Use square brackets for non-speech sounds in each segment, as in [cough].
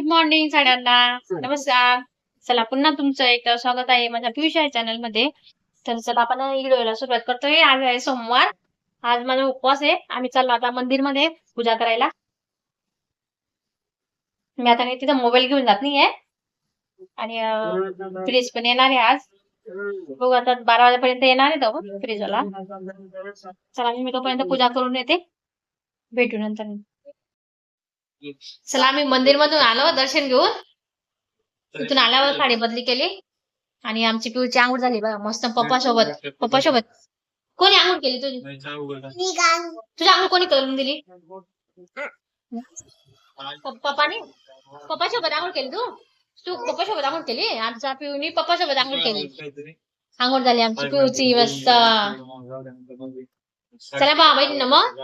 Good morning सगळ्यांना. नमस्कार. चला पुन्हा तुमचं एक स्वागत आहे माझ्या पियुष या चॅनलमध्ये तर चला आपण व्हिडिओला सुरुवात करतोय. आज आहे सोमवार. आज माझा उपवास आहे. आम्ही चाललो आता मंदिरमध्ये पूजा करायला. मी आता तिथं मोबाईल घेऊन जात नाहीये. आणि फ्रीज पण येणार आहे आज. बघू आता बारा वाजेपर्यंत येणार आहे तो फ्रीज वाला. चला मी तोपर्यंत पूजा करून येते. भेटू नंतर. चला आम्ही मंदिर मधून आलो दर्शन घेऊन तिथून आल्यावर साडी बदली केली आणि आमची पिऊची आंघोळ झाली बघा मस्त पप्पा सोबत पप्पा सोबत कोणी आंघोळ केली तुझी तुझी आंघोळ कोणी करून दिली पप्पाने पप्पा सोबत आंघोळ केली तू तू पप्पा सोबत आंघोळ केली आमच्या पिऊनी पप्पा सोबत आंघोळ केली आंघोळ झाली आमची पिऊची मस्त चला बा बहिणी मग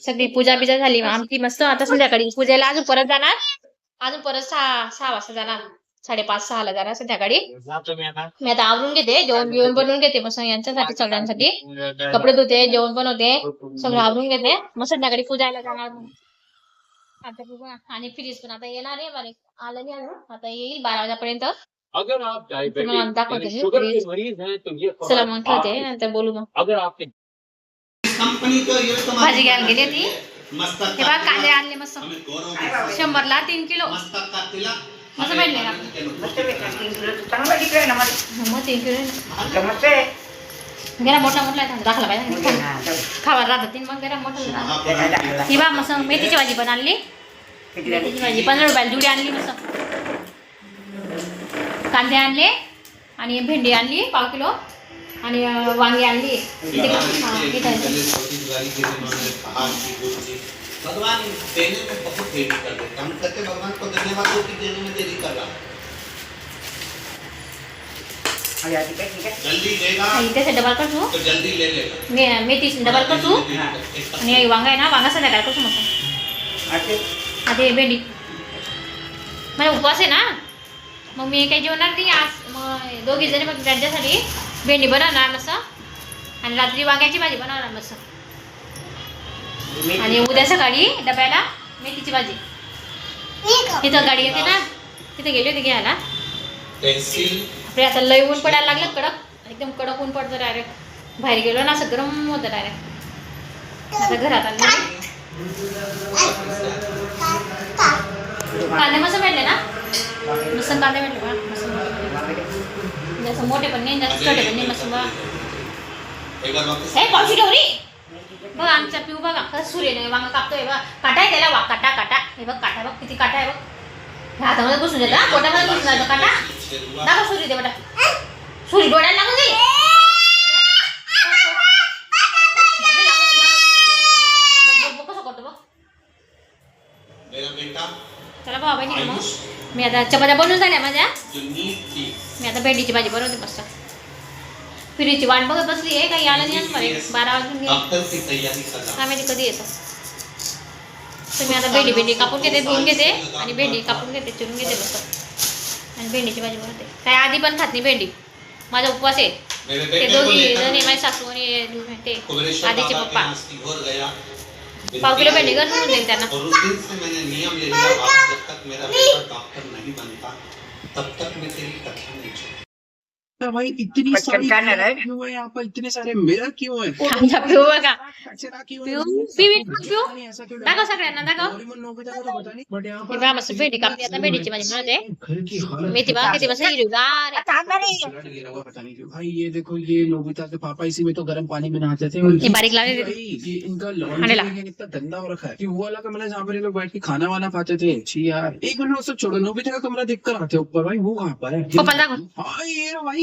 सगळी पूजा बिजा झाली आमची मस्त आता संध्याकाळी पूजेला अजून परत जाणार. अजून परत सहा सहा वाजता जाणार. साडेपाच सहाला जाणार संध्याकाळी. मी आता आवरून घेते जेवण बिवण बनवून घेते मग यांच्यासाठी सगळ्यांसाठी. कपडे धुते जेवण बनवते सगळं आवरून घेते. मग संध्याकाळी पूजायला जाणार आता. आणि फ्रीज पण आता येणार आहे बरे आलं नाही अजून. आता येईल बारा वाजेपर्यंत. अगर आप यानी शुगर के मरीज़ हैं तो ये चला मग ठेवते आप- नंतर बोलू मग. अगर आपने भाजी घ्यायला गेली ती मस्तक हे बघा कांदे आणले मस्त. शंभरला तीन किलो. मस्त भेटले ना? मग तीन किलो. गेला मोठा मोठा दाखला पाहिजे हा. खावा राहतात तीन मग गेला मोठा ही बा मस्त मेथीची भाजी पण आणली? मेथीची भाजी पंधरा रुपयाला जुडी आणली मस्त. कांदे आणले आणि भेंडी आणली पाव किलो. आणि वांगी आणली. इथे हा, इथे आहे. भगवान देने में बहुत देरी कर देते हम कहते भगवान को धन्यवाद हो कि देने में देरी कर रहा हा. जल्दी हा, डबल करतो तो जल्दी ले लेगा मे- डबल हा. आणि वांगा आहे ना वांगा संध्याकाळ करतो मस्त. आजचे? भेंडी. मला उपवास आहे ना? मग मी काही जेवणार नाही आज. मग दोघी जणी मग त्यांच्यासाठी भेंडी बनवणार मस्त. आणि रात्री वांग्याची भाजी बनवणार मस्त. आणि उद्या सकाळी डब्याला मेथीची भाजी. तिथं गाडी येते ना? तिथे गेली होती घ्यायला. तहसील आपले आता लय ऊन पडायला लागलं कडक. एकदम कडक ऊन पडतं डायरेक्ट बाहेर गेलो ना असं गरम होतं डायरेक्ट आता घरात आलं कांदे मस्त भेटले ना? मस्त कांदे भेटले मस्त. जास्त मोठे पण नाही जास्त छोटे पण नाही मस्त बघा. हे पावशी ठेवली बघ आमच्या पिऊ बघा खरंच सूर्य वांग कापतोय बघा. काटा आहे त्याला वा काटा काटा. हे बघ काटा बघ किती काटा आहे बघ. हातामध्ये घुसून देतो पोटामध्ये घुसून जातो काटा. दाखव सूर्य दे बेटा सूर्य डोळ्याला लागून जाईल. कसं चला बाबा मी आता चपात्या बनवून झाल्या माझ्या. मी आता भेंडीची भाजी बनवते मस्त फिरीची वाट बघत बसली आहे काही आलं नाही बारा वाजून माहिती कधी येतं तर मी आता भेंडी भेंडी कापून घेते धुवून घेते आणि भेंडी कापून घेते चिरून घेते मस्त आणि भेंडीची भाजी बनवते काय आधी पण खात नाही भेंडी। माझा उपवास आहे। ते दोघी जणी माझी सासू आणि ते आधीचे पप्पा। पाव किलो भेंडी घर म्हणून देईल त्यांना तब तक मैं तेरी कथा नहीं छोड़ूंगा। तो भाई इतनी सारी का नर है। क्यों है [laughs] यहाँ पर इतने सारे मिरर क्यों है? आमचा पिऊ बघा. कचरा क्यों पिऊ है? पिऊ पिऊ नहीं, ऐसा क्यों दाखव सगळ्यांना दाखव. डोरेमोन नोबिता का तो पता नहीं. बट यहाँ हे पर बघा मस्त भेंडी कापली. आता भेंडीची भाजी बनवते. घर की हालत मेथी बघा किती मस्त हिरवीगार आहे. आता आणणार आहे. फ्लड गिरा हुआ पता नहीं. क्यों भाई ये देखो ये नोबिता के पापा इसी में तो गर्म पानी में नहाते थे। ये बारीक लाने देते। भाई, ये इनका। लॉन्ड्री इतना गंदा हो रखा है कि वो वाला कमरा जहाँ पर ये लोग बैठ के खाना वाना खाते थे। छी यार एक मिनट उसको छोड़ो नोबिता का कमरा देख कर आते हैं। ऊपर भाई वो कहाँ पर है? हाँ ये भाई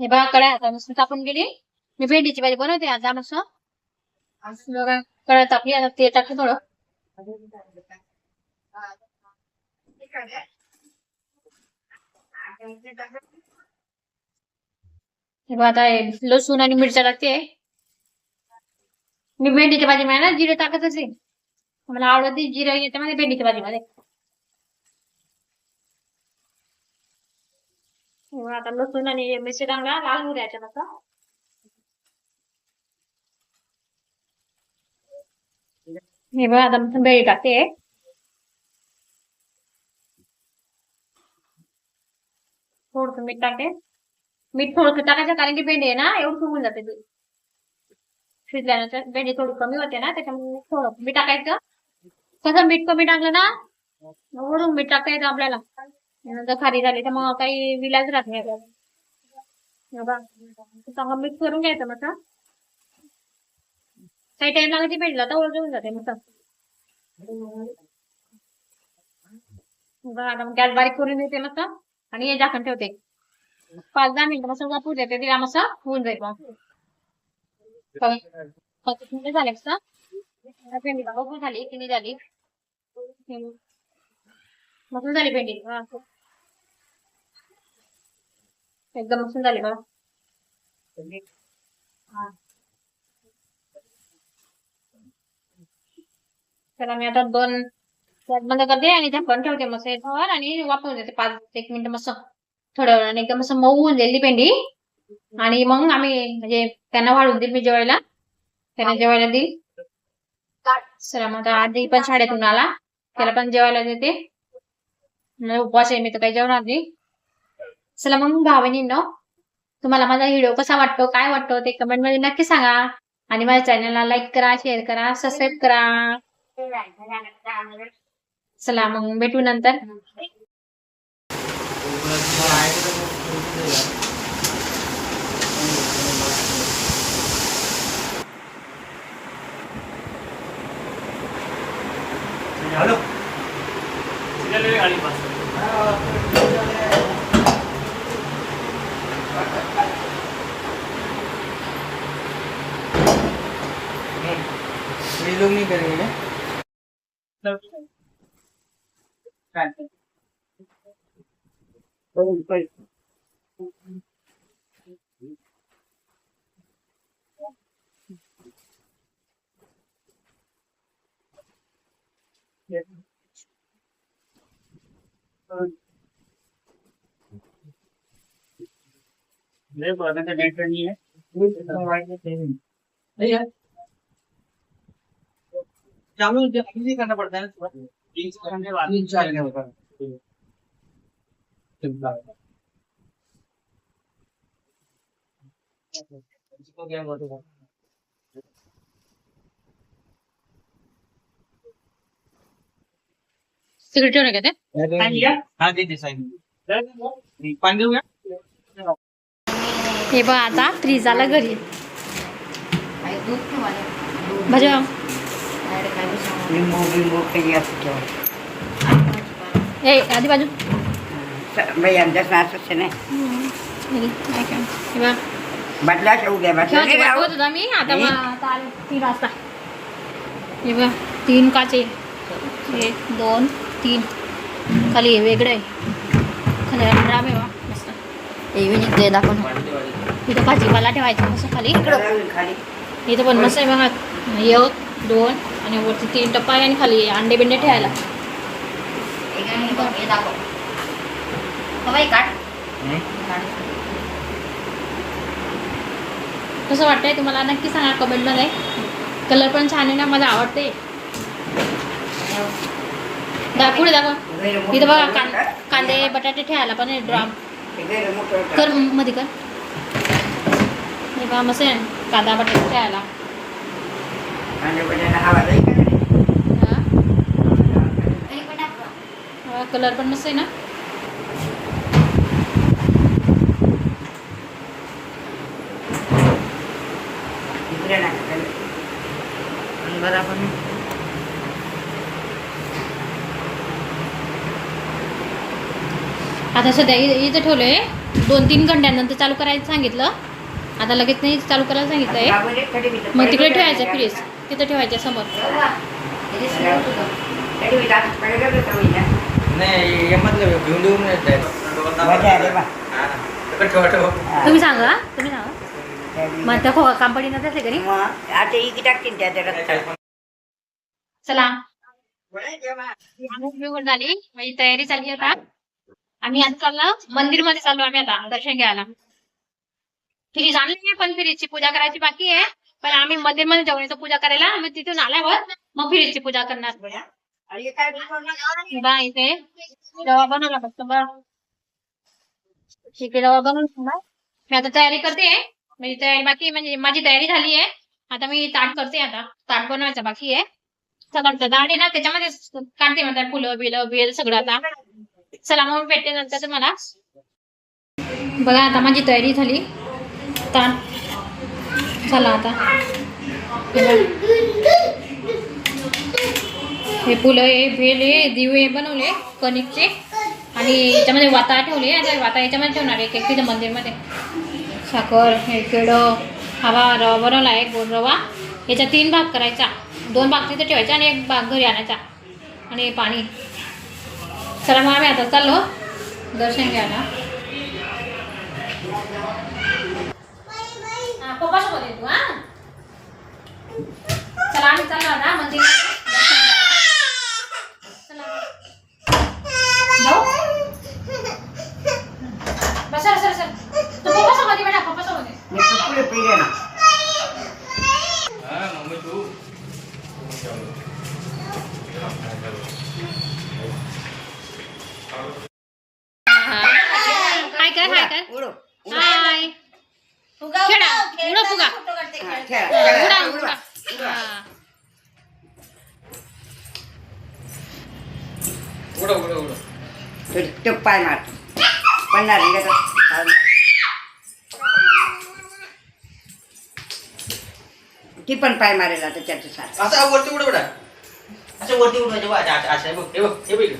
हे बघा कड्या आता मस्त कापून गेली. मी भेंडीची भाजी बनवते आता मस्त बघा. कळत आपली आता ते टाकलं थोडं. हे बघा आता लसूण आणि मिरच्या टाकते. मी भेंडीच्या भाजीमध्ये ना जिरे टाकतच आहे. मला आवडते जिरा याच्यामध्ये भेंडीच्या भाजीमध्ये आता लसूण आणि मिरची टाकला लाल होऊ द्यायच्या हे बघ आता मी टाकते थोडस मीठ टाकते मीठ थोडस टाकायचं कारण की भेंडी आहे ना एवढं फुगून जाते शिजल्यानंतर भेंडी थोडी कमी होते ना त्याच्यामुळे थोडं मीठ टाकायचं कसं मीठ कमी टाकलं ना? वरून मीठ टाकता येतं आपल्याला नंतर खारी झाली तर मग काही विलाज राहत नाही आपल्याला मिक्स करून घ्यायचं मस्त काही टाइम लागते भेटला तर ओळखून जाते बघा आता गॅस बारीक करून देते मस्त आणि हे झाकण ठेवते. पाच दहा मिनिटं मस्त वापरू देते तिला मस्त होऊन जाईल मग. झाले मस्त आता भेंडी बघा बघू झाली की नाही झाली. मस्त झाली बघा. एकदम मस्त झाली बघा. तर मी आता दोन बंद करते आणि झाकण ठेवते मस्त याच्यावर आणि वापरून देते पाच एक मिनिट मस्त. थोड्या वेळाने एकदम असं मऊ होऊन जाईल भेंडी. आणि मग आम्ही म्हणजे त्यांना वाढून देईल मी जेवायला. त्यांना जेवायला देईल. चला मग आता आधी पण शाळेतून आला. त्याला पण जेवायला देते. उपवास आहे मी तर काही जेवणार नाही. चला मग भावनींनो तुम्हाला माझा व्हिडिओ कसा वाटतो काय वाटतो ते कमेंटमध्ये नक्की सांगा. आणि माझ्या चॅनलला लाईक करा शेअर करा सबस्क्राईब करा. चला मग भेटू नंतर. गाडी पास. ये लोग नहीं करेंगे ना डेट करनी है। चावल इजी करना पड़ता है ना तीन सौ घंटे बाद। तीन चार घंटे होता इसको क्या बोलते हैं? तिकडे ठेवू नका ते पानी लिया हाँ दे दे साइड पानी देऊंगा हे बघ आता फ्रीज आला घरी भाजी लिंबू लिंबू काही असतो ए आधी बाजू। बाई आमच्यात असंच आहे ना हे। बघ बदला उद्या बदला ठेवायची वाट बघत होता मी आता मग आता आले तीन वाजता हे बघ तीन काचे एक दोन तीन. खाली हे वेगळं आहे. खाली राम आहे वा मस्त. हे बी दाखवून इथं भाजीपाला ठेवायचा मस्त खाली. खाली इथं पण मस्त आहे बघा. एक दोन आणि वरती तीन टप्पा आहे आणि खाली अंडे बिंडे ठेवायला. कसं वाटतंय तुम्हाला? नक्की सांगा कमेंटमध्ये कलर पण छान आहे ना मला आवडते दा पुढे दाखव. इथं बघा कां कांदे बटाटे ठेवायला पण आहे ड्राम कर मध्ये कर. हे बघा मस्त आहे. कांदा बटाटे ठेवायला. हा? कलर पण मस्त आहे ना? बराबर आता सध्या इ- इथं ठेवलंय. दोन तीन घंट्यानंतर चालू करायचं सांगितलं. आता लगेच नाही चालू करायला सांगितलंय. मग तिकडे ठेवायचं फ्रीज तिथं ठेवायच्या समोर. तुम्ही सांगा तुम्ही सांगा. मग त्या खो काम पडी नसले घरी. आता इकडे टाकतील त्या चला. झाली. माझी तयारी चालली आता. आम्ही आता चाललो मंदिरमध्ये चाललो आम्ही आता दर्शन घ्यायला. फ्रीज आणली आहे पण फ्रीजची पूजा करायची बाकी आहे. पण आम्ही मंदिरमध्ये जाऊन येतो पूजा करायला. मग तिथून आल्यावर मग फ्रीजची पूजा करणार. बा इथे रवा बनवला फक्त बा इकडे रवा बनवून ठेवला. मी आता तयारी करते. माझी तयारी बाकी म्हणजे माझी तयारी झाली आहे. आता मी ताट करते आता. ताट बनवायचं बाकी आहे. सगळं ताट आहे ना त्याच्यामध्ये काढते म्हणतात फुलं बिलं बेल सगळं आता. चला मग मी भेटते नंतर तुम्हाला. बघा आता माझी तयारी झाली. ताण चला आता. हे फुलं हे भेल हे दिवे बनवले कणिकचे. आणि याच्यामध्ये वाता ठेवले आणि वाता याच्यामध्ये ठेवणार एक तिथं मंदिरमध्ये साखर हे केळं हवा रवा बनवला आहे गोड रवा. याचा तीन भाग करायचा. दोन भाग तिथे ठेवायचा आणि एक भाग घरी आणायचा. आणि पाणी. चला मग आम्ही आता चाललो दर्शन घ्यायला. हा, पप्पासोबत येतो तू हा चला आम्ही चाललो आता मंदिर चला जाऊ बसा बसा बसा तू पप्पासोबत आहे बेटा पप्पासोबत आहे मी पुढे पिढे ना मम्मी तू हाय कर हाय कर उडो हाय खेळा उडा फुगा हा, खेळा, उडा खेळा, उडा उडवा. हा. उडव उडव उडव तो तो पाय मार पडणार नाही का तो? पाय मार. ती पण पाय मारेल आता त्याच्या साथ असं वरती उडव बेटा असं वरती उडवायचं बघ अच्छा अच्छा हे बघ हे बघ हे बघ इकडे.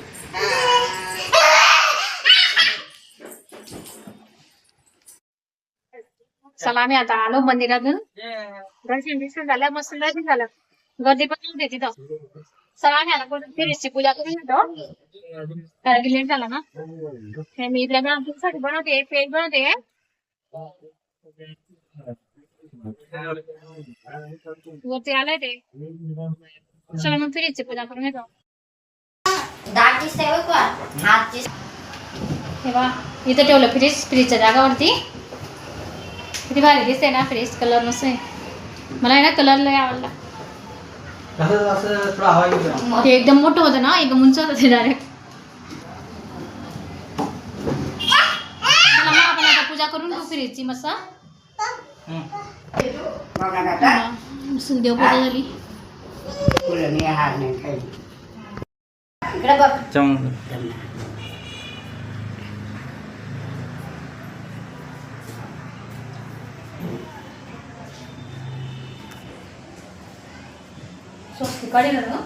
चला आम्ही आता आलो मंदिरातून दर्शन बिर्शन झालं मस्त दर्शन झालं गर्दी पण नव्हती तिथं फिरीची पूजा करून कारण की लेट झाला ना? हे मी इथल्या गणपतीसाठी बनवते. बनवते. वरती आलंय ते. चला मग फिरीची पूजा करून हे बा इथं ठेवलं फ्रीज. फ्रीजच्या जागावरती. किती भारी दिसते ना फ्रीज. कलर मस्त आहे मला आहे ना कलर लय आवडला. असं असं थोडा हवा येऊ द्या. ते एकदम मोठं होतं ना एकदम उंच होतं ते डायरेक्ट चला मग आपण आता पूजा करून घेऊ फ्रीजची मस्त. बघा मस्त देवपूजा झाली फुलं नाही हार नाही काही नाही. चमक. स्वस्ती काढेल ना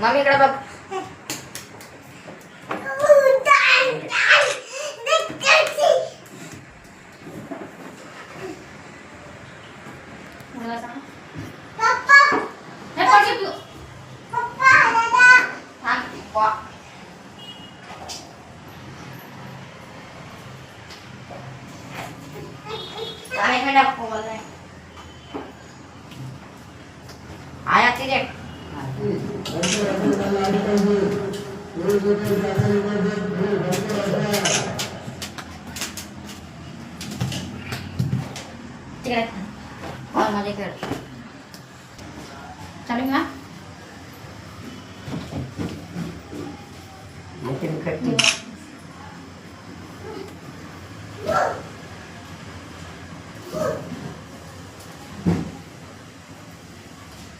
मम्मी इकडे बघ मला सांग. हे पडली तू. आया तेरे तिकडे. हॉलमध्ये खेळ. चालेल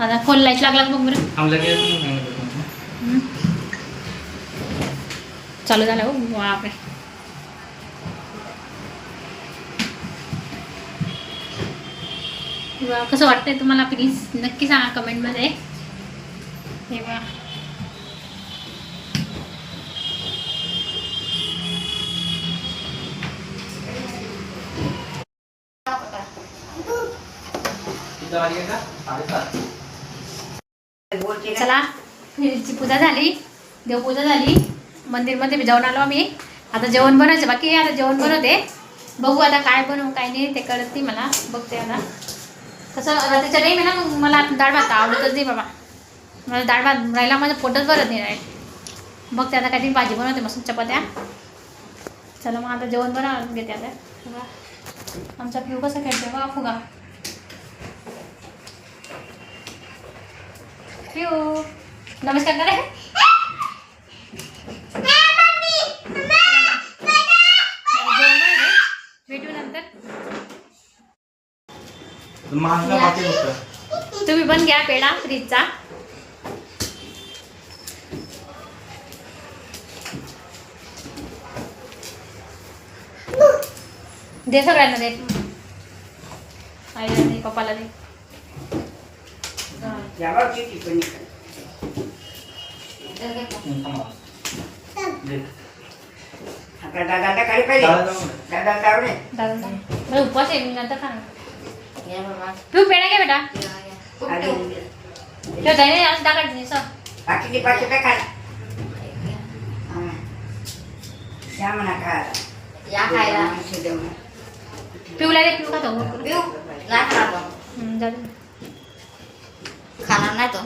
आता फुल लाइट लागला बघ बरं. चालू झालं हो बापरे. कसं वाटतंय तुम्हाला? प्लीज नक्की सांगा कमेंटमध्ये हे किती वाजले का? साडेसात. चला फ्रीजची पूजा झाली देवपूजा झाली. मंदिरमध्ये जाऊन आलो आम्ही. आता जेवण बनवायचं बाकी आता जेवण बनवते. बघू आता काय बनवू काय नाही ते कळत नाही मला. बघते आता. कसं रात्रीच्या टाईम आहे ना मग मला डाळ भात आवडतच नाही बाबा. मला डाळ भात राहिला माझं पोटच भरत नाही राहील. बघते आता काहीतरी भाजी बनवते मस्त चपात्या. चला मग आता जेवण बनवा घेते आता. आमचा पिऊ कसा खेळते बघा फुगा. पिऊ नमस्कार करा. भेटू नंतर तुम्ही पण घ्या पेढा फ्रीजचा. दे सगळ्यांना दे. आईला दे पप्पाला दे. यावर किती पण आपल्या दादाला काय पाहिजे दादा तावडे दादा मला उपवास आहे मी नंतर खाणार पिऊ पेढा घ्या बेटा आणि ठेव त्याने आज टाकायचं नाही सर बाकीचे पाचशे काय खाला या म्हणा खा या खायला माणसं देऊ ना. पिऊला दे पिऊ खातो पिऊ नाही खाणार तो. हम्म, जाऊ दे. खाणार नाही तो